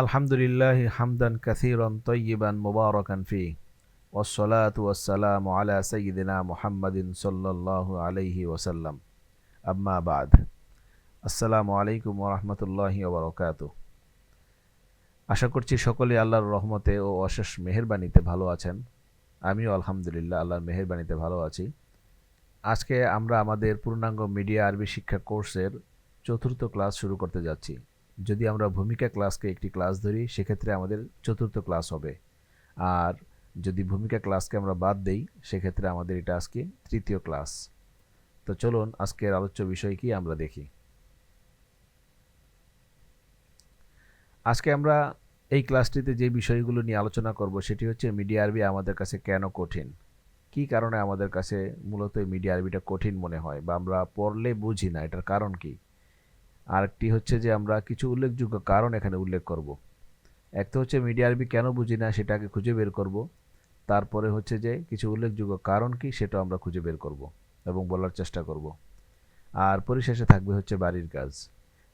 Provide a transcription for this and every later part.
আলহামদুলিল্লাহ হামদান কাসিরন তৈবান মুবারকান ফি ওসলাত ওসালাম আলা সঈদিনা মোহাম্মদিন সল্লাহ আলহি ওসাল্লাম আম্মা বাদ। আসসালামু আলাইকুম ওরহমতুল্লাহি ওবরকাত আশা করছি সকলে আল্লাহর রহমতে ও অশেষ মেহেরবানীতে ভালো আছেন। আমিও আলহামদুলিল্লাহ আল্লাহর মেহেরবানীতে ভালো আছি। আজকে আমরা আমাদের পূর্ণাঙ্গ মিডিয়া আরবি শিক্ষা কোর্সের চতুর্থ ক্লাস শুরু করতে যাচ্ছি। যদি আমরা ভূমিকা ক্লাসকে একটি ক্লাস ধরি, সেক্ষেত্রে আমাদের চতুর্থ ক্লাস হবে। আর যদি ভূমিকা ক্লাসকে আমরা বাদ দেই, সেক্ষেত্রে আমাদের এটা আজকে তৃতীয় ক্লাস। তো চলুন, আজকের আলোচ্য বিষয় কি আমরা দেখি। আজকে আমরা এই ক্লাসটিতে যে বিষয়গুলো নিয়ে আলোচনা করব, সেটি হচ্ছে মিডিয়া আরবি আমাদের কাছে কেন কঠিন? কি কারণে আমাদের কাছে মূলত মিডিয়া আরবিটা কঠিন মনে হয়? বা আমরা পড়লে বুঝি না, এটার কারণ কি? আরেকটি হচ্ছে যে আমরা কিছু উল্লেখযোগ্য কারণ এখানে উল্লেখ করব। এক তো হচ্ছে মিডিয়া আরবি কেন বুঝি না সেটাকে খুঁজে বের করব। তারপরে হচ্ছে যে কিছু উল্লেখযোগ্য কারণ কি, সেটা আমরা খুঁজে বের করব এবং বলার চেষ্টা করব। আর পরিশেষে থাকবে হচ্ছে বাড়ির কাজ।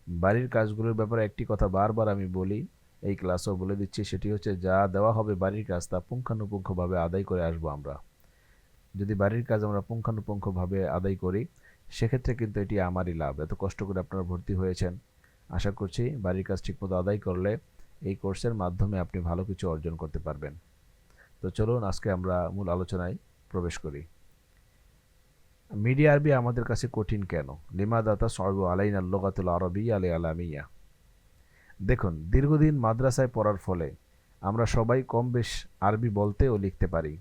বাড়ির কাজগুলোর ব্যাপারে একটি কথা বারবার আমি বলি, এই ক্লাসও বলে দিচ্ছি, সেটি হচ্ছে যা দেওয়া হবে বাড়ির কাজ তা পুঙ্খানুপুঙ্খভাবে আদায় করে আসব আমরা। যদি বাড়ির কাজ আমরা পুঙ্খানুপুঙ্খভাবে আদায় করি সেক্ষেত্রে কিন্তু এটি আমারই লাভ। এত কষ্ট করে আপনারা ভর্তি হয়েছেন, আশা করছি বাড়ির কাজ ঠিকমতো আদায় করলে এই কোর্সের মাধ্যমে আপনি ভালো কিছু অর্জন করতে পারবেন। তো চলুন, আজকে আমরা মূল আলোচনায় প্রবেশ করি। মিডিয়া আরবি আমাদের কাছে কঠিন কেন? লিমাদাতা সর্ব আলাইন আল্লগাতুল আরবি আলে আলামিয়া। দেখুন, দীর্ঘদিন মাদ্রাসায় পড়ার ফলে আমরা সবাই কম বেশ আরবি বলতে ও লিখতে পারি।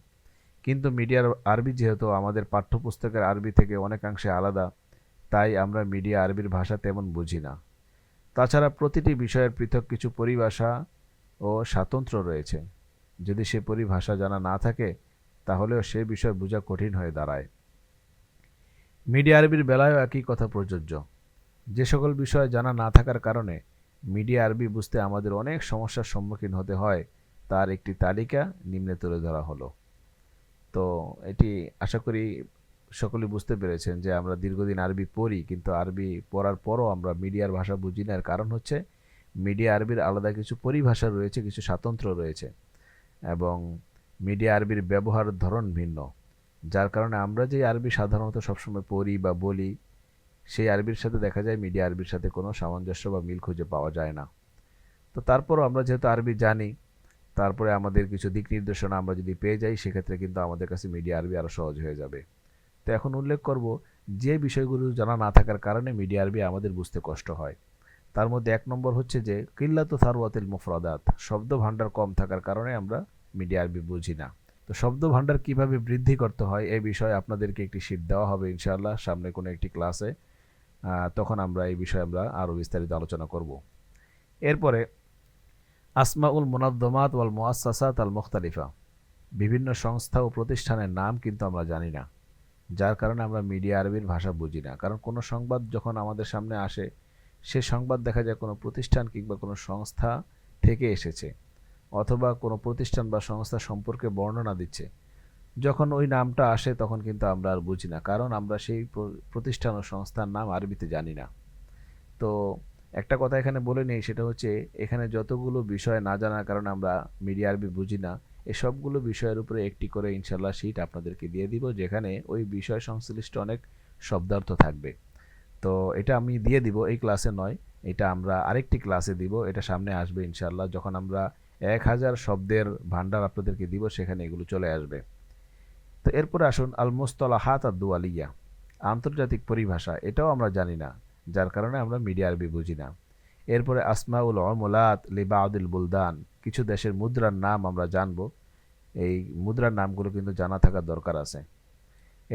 কিন্তু মিডিয়ার আরবি যেহেতু আমাদের পাঠ্যপুস্তকের আরবি থেকে অনেকাংশে আলাদা, তাই আমরা মিডিয়া আরবির ভাষা তেমন বুঝি না। তাছাড়া প্রতিটি বিষয়ের পৃথক কিছু পরিভাষা ও স্বাতন্ত্র রয়েছে। যদি সে পরিভাষা জানা না থাকে, তাহলেও সে বিষয় বোঝা কঠিন হয়ে দাঁড়ায়। মিডিয়া আরবির বেলায়ও একই কথা প্রযোজ্য। যে সকল বিষয় জানা না থাকার কারণে মিডিয়া আরবি বুঝতে আমাদের অনেক সমস্যার সম্মুখীন হতে হয়, তার একটি তালিকা নিম্নে তুলে ধরা হলো। তো এটি আশা করি সকলে বুঝতে পেরেছেন যে আমরা দীর্ঘদিন আরবি পড়ি, কিন্তু আরবি পড়ার পরও আমরা মিডিয়ার ভাষা বুঝি না। এর কারণ হচ্ছে মিডিয়া আরবির আলাদা কিছু পরিভাষা রয়েছে, কিছু স্বাতন্ত্র রয়েছে এবং মিডিয়া আরবির ব্যবহার ধরন ভিন্ন। যার কারণে আমরা যে আরবি সাধারণত সবসময় পড়ি বা বলি, সেই আরবির সাথে দেখা যায় মিডিয়া আরবির সাথে কোনো সামঞ্জস্য বা মিল খুঁজে পাওয়া যায় না। তো তারপরও আমরা যেহেতু আরবি জানি তারপরে আমাদের কিছু দিক নির্দেশনা আমরা যদি পেয়ে যাই, সেক্ষেত্রে কিন্তু আমাদের কাছে মিডিয়া আরবি আরও সহজ হয়ে যাবে। তো এখন উল্লেখ করব, যে বিষয়গুলো জানা না থাকার কারণে মিডিয়া আরবি আমাদের বুঝতে কষ্ট হয়। তার মধ্যে এক নম্বর হচ্ছে যে, কিল্লাত থারওয়াতিল মুফরাদাত শব্দ ভাণ্ডার কম থাকার কারণে আমরা মিডিয়া আরবি বুঝি না। তো শব্দ ভাণ্ডার কীভাবে বৃদ্ধি করতে হয় এই বিষয়ে আপনাদেরকে একটি শীট দেওয়া হবে ইনশাআল্লাহ, সামনে কোনো একটি ক্লাসে তখন আমরা এই বিষয়ে আমরা আরও বিস্তারিত আলোচনা করব। এরপরে আসমাউল মুনাদ্দমাত ওয়াল মোয়াসাসাত আল মুখতালিফা। বিভিন্ন সংস্থা ও প্রতিষ্ঠানের নাম কিন্তু আমরা জানি না। যার কারণে আমরা মিডিয়া আরবির ভাষা বুঝি না। কারণ কোনো সংবাদ যখন আমাদের সামনে আসে, সে সংবাদ দেখা যায় কোনো প্রতিষ্ঠান কিংবা কোনো সংস্থা থেকে এসেছে অথবা কোনো প্রতিষ্ঠান বা সংস্থা সম্পর্কে বর্ণনা দিচ্ছে। যখন ওই নামটা আসে, তখন কিন্তু আমরা আর বুঝি না। কারণ আমরা সেই প্রতিষ্ঠান ও সংস্থার নাম আরবিতে জানি না। তো একটা কথা এখানে বলে নেই, সেটা হচ্ছে এখানে যতগুলো বিষয় না জানার কারণে আমরা মিডিয়া আরবি বুঝি না এই সবগুলো বিষয়ের উপরে একটি করে ইনশাল্লাহ শিট আপনাদেরকে দিয়ে দিব, যেখানে ওই বিষয় সংশ্লিষ্ট অনেক শব্দার্থ থাকবে। তো এটা আমি দিয়ে দিব, এই ক্লাসে নয়, এটা আমরা আরেকটি ক্লাসে দিব, এটা সামনে আসবে ইনশাল্লাহ যখন আমরা এক হাজার শব্দের ভান্ডার আপনাদেরকে দিব, সেখানে এগুলো চলে আসবে। তো এরপরে আসুন আল মুস্তলাহাত আর দুয়ালিয়া আন্তর্জাতিক পরিভাষা, এটাও আমরা জানি না। যার কারণে আমরা মিডিয়া আরবি বুঝি না। এরপরে আসমাউল অমলাত লিবাউদুল বুলদান, কিছু দেশের মুদ্রার নাম আমরা জানব। এই মুদ্রার নামগুলো কিন্তু জানা থাকার দরকার আছে।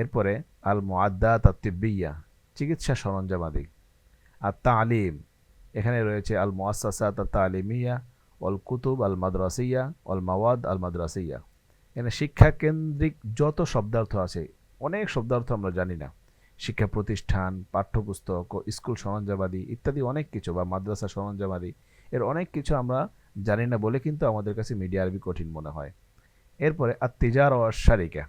এরপরে আল মোয়াদ্দাত তিব্বিয়া, চিকিৎসা সরঞ্জাম সরঞ্জামাদি আর তালিম, এখানে রয়েছে আল মোয়াসাসাত তালিমিয়া অল কুতুব আল মাদ্রাসিয়া অল মাওয়াদ আল মাদ্রাসিয়া। এখানে শিক্ষা কেন্দ্রিক যত শব্দার্থ আছে, অনেক শব্দার্থ আমরা জানি না। শিক্ষা প্রতিষ্ঠান, পাঠ্যপুস্তক ও স্কুল সরঞ্জামাদি ইত্যাদি অনেক কিছু বা মাদ্রাসা সরঞ্জামাদি। এর অনেক কিছু আমরা জানি না বলে কিন্তু আমাদের কাছে মিডিয়া আরবি কঠিন মনে হয়। এরপরে আর তিজার ও সারিকা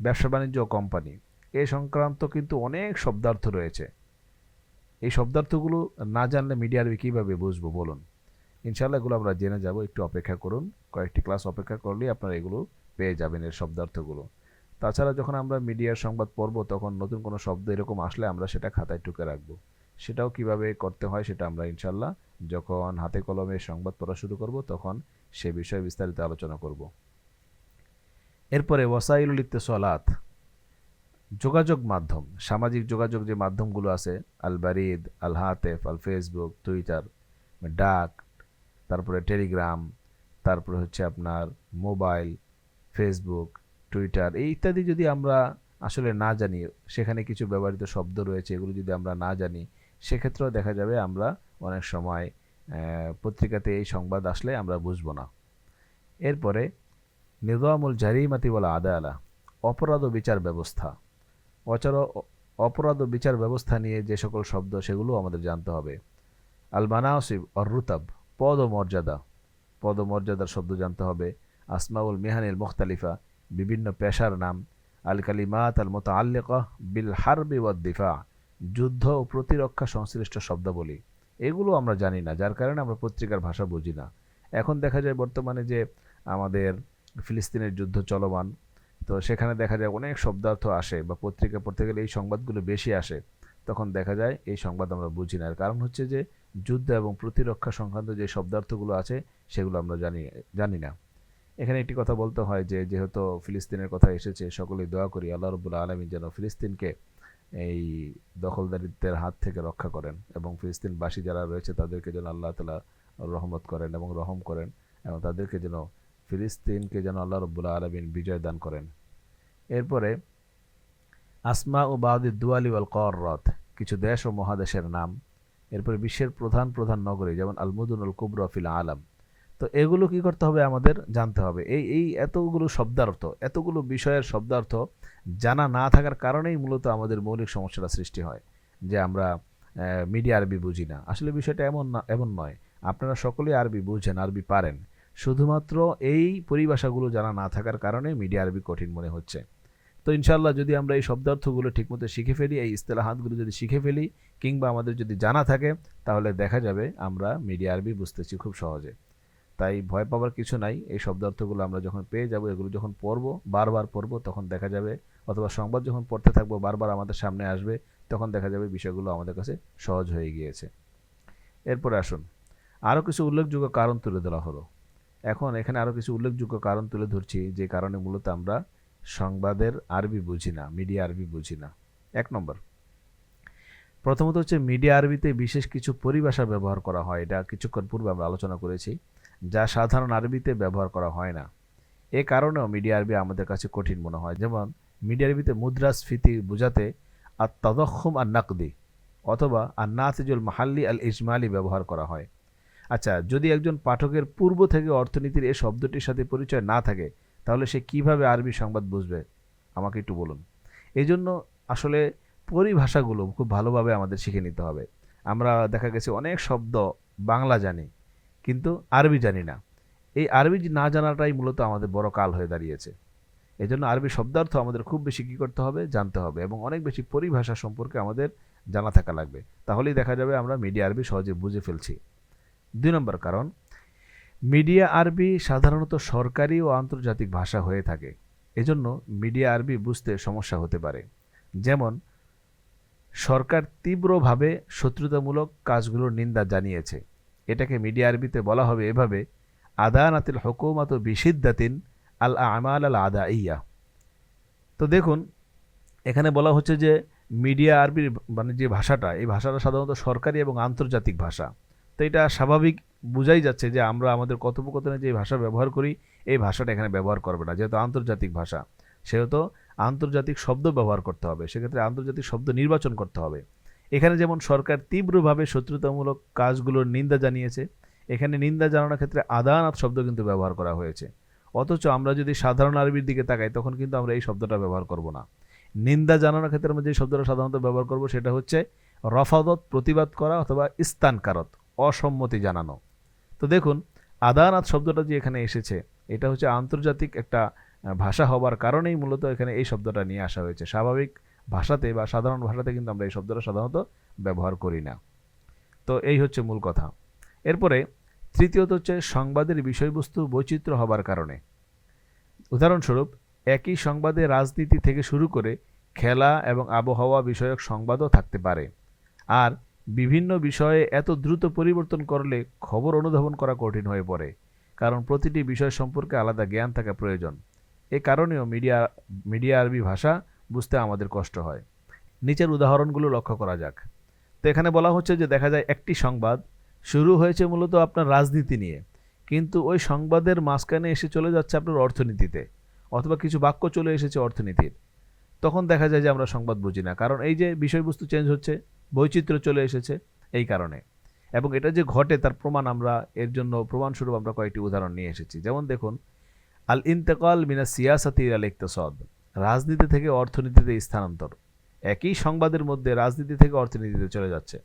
ব্যবসা বাণিজ্য কোম্পানি। এ সংক্রান্ত কিন্তু অনেক শব্দার্থ রয়েছে। এই শব্দার্থগুলো না জানলে মিডিয়া আরবি কীভাবে বুঝব বলুন? ইনশাল্লাহ এগুলো আমরা জেনে যাব। একটু অপেক্ষা করুন। কয়েকটি ক্লাস অপেক্ষা করলেই আপনারা এগুলো পেয়ে যাবেন, এর শব্দার্থগুলো। তাছাড়া যখন আমরা মিডিয়ার সংবাদ পড়ব, তখন নতুন কোনো শব্দ এরকম আসলে আমরা সেটা খাতায় টুকে রাখব। সেটাও কীভাবে করতে হয় সেটা আমরা ইনশাল্লাহ যখন হাতে কলমে সংবাদ পড়া শুরু করব, তখন সে বিষয়ে বিস্তারিত আলোচনা করব। এরপরে ওয়াসাইলুল ইত্তেসলাত যোগাযোগ মাধ্যম, সামাজিক যোগাযোগ যে মাধ্যমগুলো আছে আল বারিদ আল হাতেফ আল ফেসবুক টুইটার, ডাক, তারপরে টেলিগ্রাম, তারপরে হচ্ছে আপনার মোবাইল, ফেসবুক টুইটার এই ইত্যাদি যদি আমরা আসলে না জানি, সেখানে কিছু ব্যবহৃত শব্দ রয়েছে, এগুলো যদি আমরা না জানি, সেক্ষেত্রেও দেখা যাবে আমরা অনেক সময় পত্রিকাতে এই সংবাদ আসলে আমরা বুঝব না। এরপরে, নিজামুল জারিমাতি বলা আলা অপরাধ বিচার ব্যবস্থা। অচর, অপরাধ বিচার ব্যবস্থা নিয়ে যে সকল শব্দ, সেগুলো আমাদের জানতে হবে। আল মানাসিব, অর রুতাব, পদ ও মর্যাদা। পদ মর্যাদার শব্দ জানতে হবে। আসমাউল মেহানিল মুখতালিফা বিভিন্ন পেশার নাম। আল কালিমাত আল মতো আল্লেকহ বিল হারবি দিফা যুদ্ধ ও প্রতিরক্ষা সংশ্লিষ্ট শব্দাবলী। এগুলো আমরা জানি না, যার কারণে আমরা পত্রিকার ভাষা বুঝি না। এখন দেখা যায় বর্তমানে যে আমাদের ফিলিস্তিনের যুদ্ধ চলমান, তো সেখানে দেখা যায় অনেক শব্দার্থ আসে বা পত্রিকা পড়তে গেলে এই সংবাদগুলো বেশি আসে। তখন দেখা যায় এই সংবাদ আমরা বুঝি না। কারণ হচ্ছে যে যুদ্ধ এবং প্রতিরক্ষা সংক্রান্ত যে শব্দার্থগুলো আছে, সেগুলো আমরা জানি জানি না। এখানে একটি কথা বলতে হয় যে, যেহেতু ফিলিস্তিনের কথা এসেছে, সকলেই দোয়া করি আল্লাহ রবুল্লা আলমী যেন ফিলিস্তিনকে এই দখলদারিত্বের হাত থেকে রক্ষা করেন এবং ফিলিস্তিনবাসী যারা রয়েছে তাদেরকে যেন আল্লাহ তালা রহমত করেন এবং রহম করেন এবং তাদেরকে যেন ফিলিস্তিনকে যেন আল্লাহ রব্বুল্লা আলমিন বিজয় দান করেন। এরপরে, আসমা ও বাউদ্দি দুয়ালি ওয়াল রথ কিছু দেশ ও মহাদেশের নাম। এরপরে বিশ্বের প্রধান প্রধান নগরী যেমন আলমুদুন আল কুবর ফিল আলম তো এগুলো কি করতে হবে আমাদের জানতে হবে। এই এই এতগুলো শব্দার্থ, এতগুলো বিষয়ের শব্দার্থ জানা না থাকার কারণেই মূলত আমাদের মৌলিক সমস্যাটা সৃষ্টি হয় যে আমরা মিডিয়া আরবি বুঝি না। আসলে বিষয়টা এমন না, এমন নয়। আপনারা সকলেই আরবি বুঝেন, আরবি পারেন। শুধুমাত্র এই পরিভাষাগুলো জানা না থাকার কারণে মিডিয়া আরবি কঠিন মনে হচ্ছে। তো ইনশাল্লাহ যদি আমরা এই শব্দার্থগুলো ঠিকমতো শিখে ফেলি, এই ইস্তেলাহাতগুলো যদি শিখে ফেলি কিংবা আমাদের যদি জানা থাকে, তাহলে দেখা যাবে আমরা মিডিয়া আরবি বুঝতেছি খুব সহজে। তাই ভয় পাবার কিছু নাই। এই শব্দার্থগুলো আমরা যখন পেয়ে যাব, এগুলো যখন পড়ব, বারবার পড়ব, তখন দেখা যাবে, অথবা সংবাদ যখন পড়তে থাকব, বারবার আমাদের সামনে আসবে, তখন দেখা যাবে বিষয়গুলো আমাদের কাছে সহজ হয়ে গিয়েছে। এরপরে আসুন। আরও কিছু উল্লেখযোগ্য কারণ তুলে ধরা হলো। এখন এখানে আরও কিছু উল্লেখযোগ্য কারণ তুলে ধরছি, যে কারণে মূলত আমরা সংবাদের আরবি বুঝি না, মিডিয়া আরবি বুঝি না। এক নম্বর, প্রথমত হচ্ছে মিডিয়া আরবিতে বিশেষ কিছু পরিভাষা ব্যবহার করা হয়। এটা কিছুক্ষণ পূর্বে আমরা আলোচনা করেছি। যা সাধারণ আরবিতে ব্যবহার করা হয় না। এ কারণেও মিডিয়া আরবি আমাদের কাছে কঠিন মনে হয়। যেমন, মিডিয়া আরবিতে মুদ্রাস্ফীতি বোঝাতে আর তদক্ষম আর নাকদি অথবা আর নাতিজুল মাহাল্লি আল ইজমালি ব্যবহার করা হয়। আচ্ছা যদি একজন পাঠকের পূর্ব থেকে অর্থনীতির এই শব্দটির সাথে পরিচয় না থাকে, তাহলে সে কীভাবে আরবি সংবাদ বুঝবে? আমাকে একটু বলুন। এই জন্য আসলে পরিভাষাগুলো খুব ভালোভাবে আমাদের শিখে নিতে হবে। আমরা দেখা গেছে অনেক শব্দ বাংলা জানি। কিন্তু আরবি জানি না। এই আরবি না জানাটাই মূলত আমাদের বড় কাল হয়ে দাঁড়িয়েছে। এই জন্য আরবি শব্দার্থ আমাদের খুব বেশি কী করতে হবে? জানতে হবে এবং অনেক বেশি পরিভাষা সম্পর্কে আমাদের জানা থাকা লাগবে। তাহলেই দেখা যাবে আমরা মিডিয়া আরবি সহজে বুঝে ফেলছি। দুই নম্বর কারণ, মিডিয়া আরবি সাধারণত সরকারি ও আন্তর্জাতিক ভাষা হয়ে থাকে। এজন্য মিডিয়া আরবি বুঝতে সমস্যা হতে পারে। যেমন, সরকার তীব্রভাবে শত্রুতামূলক কাজগুলোর নিন্দা জানিয়েছে। এটাকে মিডিয়া আরবিতে বলা হবে এভাবে, আদানাতিল হকুমাত বিশিদ্দাতিন আল আমাল আল আদা ইয়া তো দেখুন, এখানে বলা হচ্ছে যে মিডিয়া আরবির মানে যে ভাষাটা, এই ভাষাটা সাধারণত সরকারি এবং আন্তর্জাতিক ভাষা। তো এটা স্বাভাবিক বোঝাই যাচ্ছে যে আমরা আমাদের কথোপকথনে যে ভাষা ব্যবহার করি, এই ভাষাটা এখানে ব্যবহার করবে না, যেহেতু আন্তর্জাতিক ভাষা। সেহেতু আন্তর্জাতিক শব্দ ব্যবহার করতে হবে, সেক্ষেত্রে আন্তর্জাতিক শব্দ নির্বাচন করতে হবে। এখানে যেমন সরকার তীব্রভাবে শত্রুতামূলক কাজগুলোর নিন্দা জানিয়েছে, এখানে নিন্দা জানানোর ক্ষেত্রে আদানাত শব্দ কিন্তু ব্যবহার করা হয়েছে। অথচ আমরা যদি সাধারণ আরবির দিকে তাকাই, তখন কিন্তু আমরা এই শব্দটা ব্যবহার করব না। নিন্দা জানানোর ক্ষেত্রে আমরা যে শব্দটা সাধারণত ব্যবহার করব, সেটা হচ্ছে রফাদত, প্রতিবাদ করা অথবা ইস্তানকারত, অসম্মতি জানানো। তো দেখুন, আদানাত শব্দটা যে এখানে এসেছে, এটা হচ্ছে আন্তর্জাতিক একটা ভাষা হবার কারণেই মূলত এখানে এই শব্দটা নিয়ে আসা হয়েছে। স্বাভাবিক ভাষাতে বা সাধারণ ভাষাতে কিন্তু আমরা এই শব্দটা সাধারণত ব্যবহার করি না। তো এই হচ্ছে মূল কথা। এরপরে তৃতীয়ত হচ্ছে সংবাদের বিষয়বস্তু বৈচিত্র্য হবার কারণে। উদাহরণস্বরূপ, একই সংবাদে রাজনীতি থেকে শুরু করে খেলা এবং আবহাওয়া বিষয়ক সংবাদও থাকতে পারে। আর বিভিন্ন বিষয়ে এত দ্রুত পরিবর্তন করলে খবর অনুধাবন করা কঠিন হয়ে পড়ে, কারণ প্রতিটি বিষয় সম্পর্কে আলাদা জ্ঞান থাকা প্রয়োজন। এ কারণেও মিডিয়া মিডিয়া আরবি ভাষা বুঝতে আমাদের কষ্ট হয়। নিচের উদাহরণগুলো লক্ষ্য করা যাক। তো এখানে বলা হচ্ছে যে দেখা যায় একটি সংবাদ শুরু হয়েছে মূলত আপনার রাজনীতি নিয়ে, কিন্তু ওই সংবাদের মাঝখানে এসে চলে যাচ্ছে আপনার অর্থনীতিতে, অথবা কিছু বাক্য চলে এসেছে অর্থনীতির। তখন দেখা যায় যে আমরা সংবাদ বুঝি না, কারণ এই যে বিষয়বস্তু চেঞ্জ হচ্ছে, বৈচিত্র্য চলে এসেছে এই কারণে। এবং এটা যে ঘটে তার প্রমাণ আমরা, এর জন্য প্রমাণস্বরূপ আমরা কয়েকটি উদাহরণ নিয়ে এসেছি। যেমন দেখুন আল ইন্তেকাল মিনা সিয়াসাতি আল ইকতেসদ রাজনীতি থেকে অর্থনীতিতে স্থানান্তর। একই সংবাদের মধ্যে রাজনীতি থেকে অর্থনীতিতে চলে যাচ্ছে।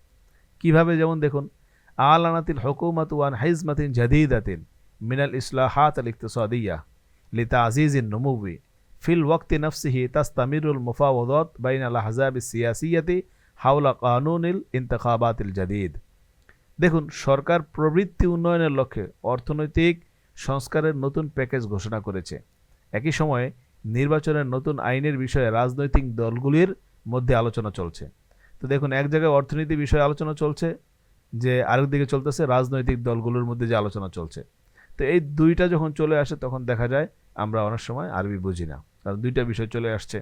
কীভাবে? যেমন দেখুন আল আনাতিল হকুমাত ওয়ান হাইজমাতিন জাদিদাতিন মিনাল ইসলাহাত আল ইকতেসদিয়া লিতা আজিজিন নমুবি ফিল ওয়াক্তি নফসিহি তাস্তামিরুল মুফাওয়াদাত বাইন আল আহজাব সিয়াসিয়াতি হাওলা কানুনিল ইন্তখাবাতিল জাদিদ। দেখুন, সরকার প্রবৃত্তি উন্নয়নের লক্ষ্যে অর্থনৈতিক সংস্কারের নতুন প্যাকেজ ঘোষণা করেছে। একই সময়ে নির্বাচনের নতুন আইনের বিষয়ে রাজনৈতিক দলগুলির মধ্যে আলোচনা চলছে। তো দেখুন, এক জায়গায় অর্থনীতি বিষয়ে আলোচনা চলছে, যে আরেক দিকে চলতেছে রাজনৈতিক দলগুলোর মধ্যে যে আলোচনা চলছে। তো এই দুইটা যখন চলে আসে, তখন দেখা যায় আমরা অনেক সময় আরবি বুঝি না, কারণ দুইটা বিষয় চলে আসছে।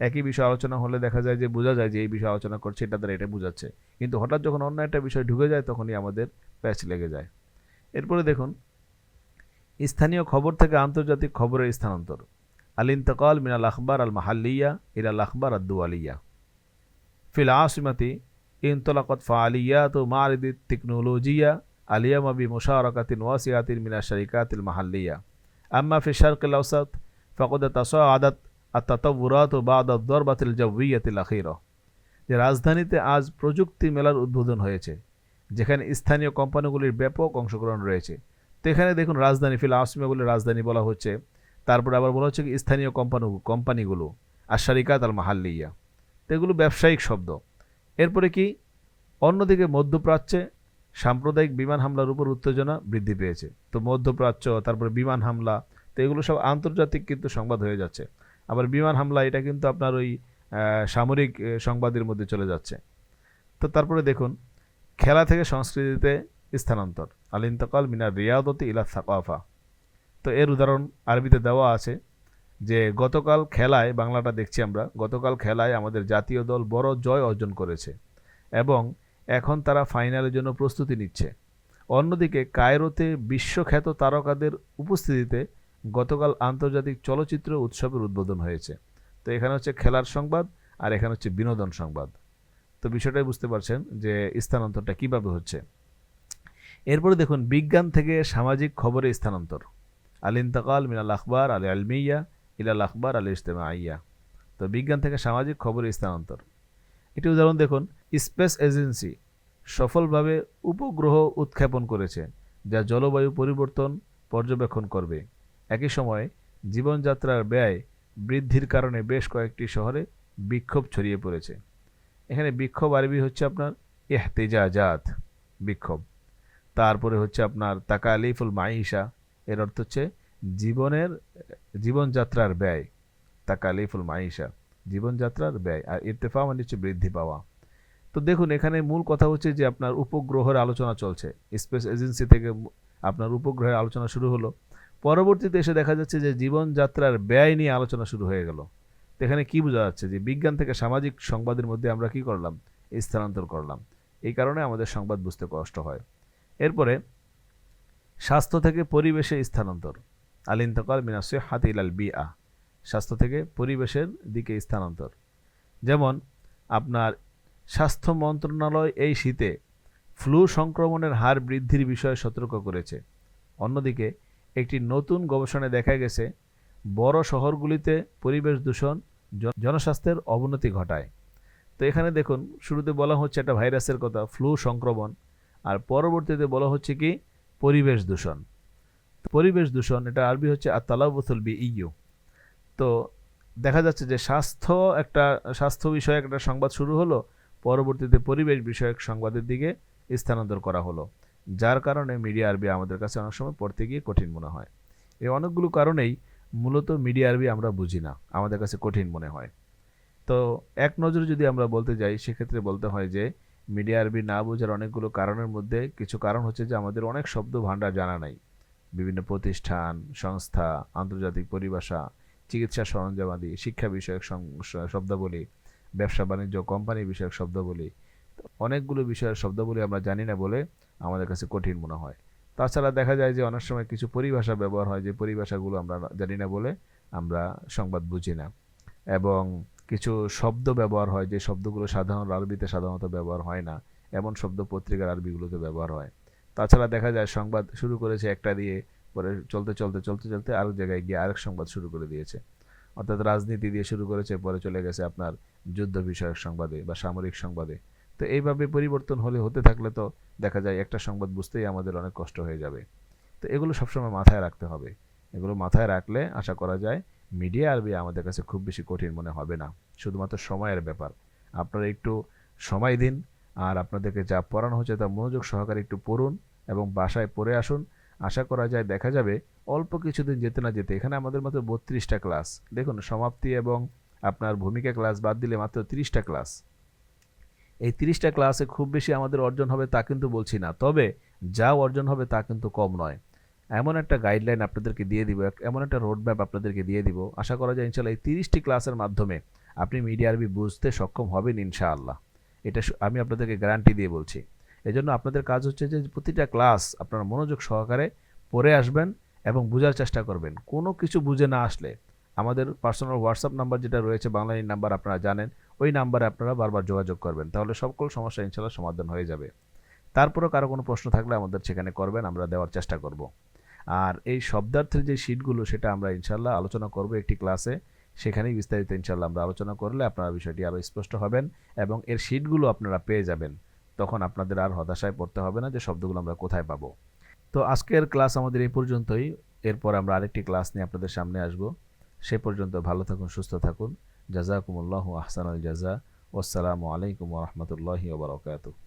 একই বিষয় আলোচনা হলে দেখা যায় যে বোঝা যায় যে এই বিষয়ে আলোচনা করছে, এটা দ্বারা এটা বোঝাচ্ছে। কিন্তু হঠাৎ যখন অন্য একটা বিষয় ঢুকে যায়, তখনই আমাদের প্যাচ লেগে যায়। এরপরে দেখুন, স্থানীয় খবর থেকে আন্তর্জাতিক খবরের স্থানান্তর। আল ইন্তকাল মিনাল আখবর আল মাহাল্লিয়া ইলাল আখবর আদুয়ালিয়া ফিল আসিমাতি ইনতলাকত ফালিয়াত ও মারিদ টেকনোলজিয়া আলিয়ামা বি মুশারকাতিন ওয়াসিয়াতিন মিনা শরিকাতিল মাহাল্লিয়া। আম্মা ফি শারকিল আওসাত ফাকদ তাসাআদাত আত্তাতাওরাত ও বাদ দরবাতিল জাউইয়াতিল আখিরা। যে রাজধানীতে আজ প্রযুক্তি মেলার উদ্বোধন হয়েছে, যেখানে স্থানীয় কোম্পানিগুলির ব্যাপক অংশগ্রহণ রয়েছে। তো এখানে দেখুন রাজধানী ফিল আসমিয়াগুলির রাজধানী বলা হচ্ছে তারপরে আবার বলা হচ্ছে কি, স্থানীয় কোম্পানি, কোম্পানিগুলো আর শারিকাত আল মাহাল্লিয়া। তো এগুলো ব্যবসায়িক শব্দ। এরপরে কি, অন্যদিকে মধ্যপ্রাচ্যে সাম্প্রদায়িক বিমান হামলার উপর উত্তেজনা বৃদ্ধি পেয়েছে। তো মধ্যপ্রাচ্য, তারপরে বিমান হামলা, তো এগুলো সব আন্তর্জাতিক কিন্তু সংবাদ হয়ে যাচ্ছে। আবার বিমান হামলা, এটা কিন্তু আপনার ওই সামরিক সংবাদের মধ্যে চলে যাচ্ছে। তো তারপরে দেখুন, খেলা থেকে সংস্কৃতিতে স্থানান্তর। আল ইন্তকাল মিনার রিয়াদতি ইলা সাকাফা। তো এর উদাহরণ আরবিতে দেওয়া আছে যে, গতকাল খেলায়, বাংলাটা দেখছি আমরা, গতকাল খেলায় আমাদের জাতীয় দল বড় জয় অর্জন করেছে এবং এখন তারা ফাইনালের জন্য প্রস্তুতি নিচ্ছে। অন্যদিকে, কায়রোতে বিশ্বখ্যাত তারকাদের উপস্থিতিতে গতকাল আন্তর্জাতিক চলচ্চিত্র উৎসবের উদ্বোধন হয়েছে। তো এখানে হচ্ছে খেলার সংবাদ আর এখানে হচ্ছে বিনোদন সংবাদ। তো বিষয়টাই বুঝতে পারছেন যে, স্থানান্তরটা কীভাবে হচ্ছে। এরপরে দেখুন, বিজ্ঞান থেকে সামাজিক খবরে স্থানান্তর। আল ইন্তকাল মিনাল আখবর আল আলমিয়া ইলাল আখবর আল ইজতেমাইয়া তো বিজ্ঞান থেকে সামাজিক খবরে স্থানান্তর। একটি উদাহরণ দেখুন, স্পেস এজেন্সি সফলভাবে উপগ্রহ উৎক্ষেপণ করেছে, যা জলবায়ু পরিবর্তন পর্যবেক্ষণ করবে। একই সময়ে জীবনযাত্রার ব্যয় বৃদ্ধির কারণে বেশ কয়েকটি শহরে বিক্ষোভ ছড়িয়ে পড়েছে। এখানে বিক্ষোভ আরবি হচ্ছে আপনার এহতেজাজাত বিক্ষোভ। তারপরে হচ্ছে আপনার তাকা আলিফুল মাইশা এর অর্থ হচ্ছে জীবনের, জীবনযাত্রার ব্যয় তাকা আলিফুল মাইশা, জীবনযাত্রার ব্যয়, আর ইরতেফা মানে হচ্ছে বৃদ্ধি পাওয়া। তো দেখুন, এখানে মূল কথা হচ্ছে যে আপনার উপগ্রহের আলোচনা চলছে। স্পেস এজেন্সি থেকে আপনার উপগ্রহের আলোচনা শুরু হলো। পরবর্তীতে এসে দেখা যাচ্ছে যে জীবনযাত্রার ব্যয় নিয়ে আলোচনা শুরু হয়ে গেল। এখানে কি বোঝা যাচ্ছে যে বিজ্ঞান থেকে সামাজিক সংবাদের মধ্যে আমরা কি করলাম? স্থানান্তর করলাম। এই কারণে আমাদের সংবাদ বুঝতে কষ্ট হয়। এরপরে স্বাস্থ্য থেকে পরিবেশে স্থানান্তর। আল ইন্তকাল মিনাসে হাতিল আল বি আ স্বাস্থ্য থেকে পরিবেশের দিকে স্থানান্তর। যেমন, আপনার স্বাস্থ্য মন্ত্রণালয় এই শীতে ফ্লু সংক্রমণের হার বৃদ্ধির বিষয়ে সতর্ক করেছে। অন্যদিকে, একটি নতুন গবেষণায় দেখা গেছে, বড় শহরগুলিতে পরিবেশ দূষণ জনস্বাস্থ্যের অবনতি ঘটায়। তো এখানে দেখুন, শুরুতে বলা হচ্ছে একটা ভাইরাসের কথা, ফ্লু সংক্রমণ, আর পরবর্তীতে বলা হচ্ছে কি পরিবেশ দূষণ। পরিবেশ দূষণ, এটা আরবি হচ্ছে আত্মালাবুথুল বি ইউ তো দেখা যাচ্ছে যে স্বাস্থ্য একটা, স্বাস্থ্য বিষয়ক একটা সংবাদ শুরু হলো, পরবর্তীতে পরিবেশ বিষয়ক সংবাদের দিকে স্থানান্তর করা হলো। যার কারণে মিডিয়া আরবি আমাদের কাছে অনেক সময় পড়তে গিয়ে কঠিন মনে হয়। এই অনেকগুলো কারণেই মূলত মিডিয়া আরবি আমরা বুঝি না, আমাদের কাছে কঠিন মনে হয়। তো এক নজরে যদি আমরা বলতে যাই, সেক্ষেত্রে বলতে হয় যে মিডিয়া আরবি না বোঝার অনেকগুলো কারণের মধ্যে কিছু কারণ হচ্ছে যে আমাদের অনেক শব্দ ভাণ্ডার জানা নাই। বিভিন্ন প্রতিষ্ঠান, সংস্থা, আন্তর্জাতিক পরিভাষা, চিকিৎসা সরঞ্জামাদি, শিক্ষা বিষয়ক শব্দাবলী, ব্যবসা বাণিজ্য, কোম্পানি বিষয়ক শব্দাবলী, অনেকগুলো বিষয়ের শব্দাবলী আমরা জানি না বলে আমাদের কাছে কঠিন মনে হয়। তাছাড়া দেখা যায় যে অনেক সময় কিছু পরিভাষা ব্যবহার হয় যে পরিভাষাগুলো আমরা জানি না বলে আমরা সংবাদ বুঝি না। এবং কিছু শব্দ ব্যবহার হয়, যে শব্দগুলো সাধারণ আরবিতে সাধারণত ব্যবহার হয় না, এমন শব্দ পত্রিকার আরবিগুলোতে ব্যবহার হয়। তাছাড়া দেখা যায় সংবাদ শুরু করেছে একটা দিয়ে, পরে চলতে চলতে চলতে চলতে আরেক জায়গায় গিয়ে আরেক সংবাদ শুরু করে দিয়েছে। অর্থাৎ রাজনীতি দিয়ে শুরু করেছে, পরে চলে গেছে আপনার যুদ্ধ বিষয়ক সংবাদে বা সামরিক সংবাদে। তো এইভাবে পরিবর্তন হলে, হতে থাকলে তো দেখা যায় একটা সংবাদ বুঝতেই আমাদের অনেক কষ্ট হয়ে যাবে। তো এগুলো সবসময় মাথায় রাখতে হবে। এগুলো মাথায় রাখলে আশা করা যায় মিডিয়া আরবি আমাদের কাছে খুব বেশি কঠিন মনে হবে না। শুধুমাত্র সময়ের ব্যাপার। আপনারা একটু সময় দিন, আর আপনাদেরকে যা পড়ানো হচ্ছে তা মনোযোগ সহকারে একটু পড়ুন এবং বাসায় পড়ে আসুন। আশা করা যায় দেখা যাবে অল্প কিছুদিন যেতে না যেতে এখানে আমাদের মাত্র বত্রিশটা ক্লাস। দেখুন, সমাপ্তি এবং আপনার ভূমিকা ক্লাস বাদ দিলে মাত্র তিরিশটা ক্লাস। এই তিরিশটা ক্লাসে খুব বেশি আমাদের অর্জন হবে তা কিন্তু বলছি না। তবে যা অর্জন হবে তা কিন্তু কম নয়। এমন একটা গাইডলাইন আপনাদেরকে দিয়ে দিব এমন একটা রোড ম্যাপ আপনাদেরকে দিয়ে দিব। আশা করা যায় ইনশাল্লাহ এই তিরিশটি ক্লাসের মাধ্যমে আপনি মিডিয়া আরবি বুঝতে সক্ষম হবেন ইনশাআল্লাহ। এটা আমি আপনাদেরকে গ্যারান্টি দিয়ে বলছি। এজন্য আপনাদের কাজ হচ্ছে যে প্রতিটা ক্লাস আপনারা মনোযোগ সহকারে পড়ে আসবেন এবং বোঝার চেষ্টা করবেন। কোনো কিছু বুঝে না আসলে আমাদের পার্সোনাল হোয়াটসঅ্যাপ নাম্বার যেটা রয়েছে বাংলানি নাম্বার আপনারা জানেন, ওই নাম্বারে আপনারা বারবার যোগাযোগ করবেন। তাহলে সকল সমস্যা ইনশাল্লাহ সমাধান হয়ে যাবে। তারপরেও কারও কোনো প্রশ্ন থাকলে আমাদের সেখানে করবেন, আমরা দেওয়ার চেষ্টা করব। আর এই শব্দার্থের যে শিটগুলো সেটা আমরা ইনশাল্লাহ আলোচনা করব একটি ক্লাসে সেখানেই বিস্তারিত ইনশাল্লাহ আমরা আলোচনা করলে আপনারা বিষয়টি আরও স্পষ্ট হবেন এবং এর শিটগুলো আপনারা পেয়ে যাবেন। তখন আপনাদের আর হতাশায় পড়তে হবে না যে শব্দগুলো আমরা কোথায় পাবো। তো আজকের ক্লাস আমাদের এই পর্যন্তই। এরপর আমরা আরেকটি ক্লাস নিয়ে আপনাদের সামনে আসব। সে পর্যন্ত ভালো থাকুন, সুস্থ থাকুন। জাজাকুমুল্লাহ আহসান আল জাজা। ওসালামু আলাইকুম রহমতুল্লাহি ওবরাকাতু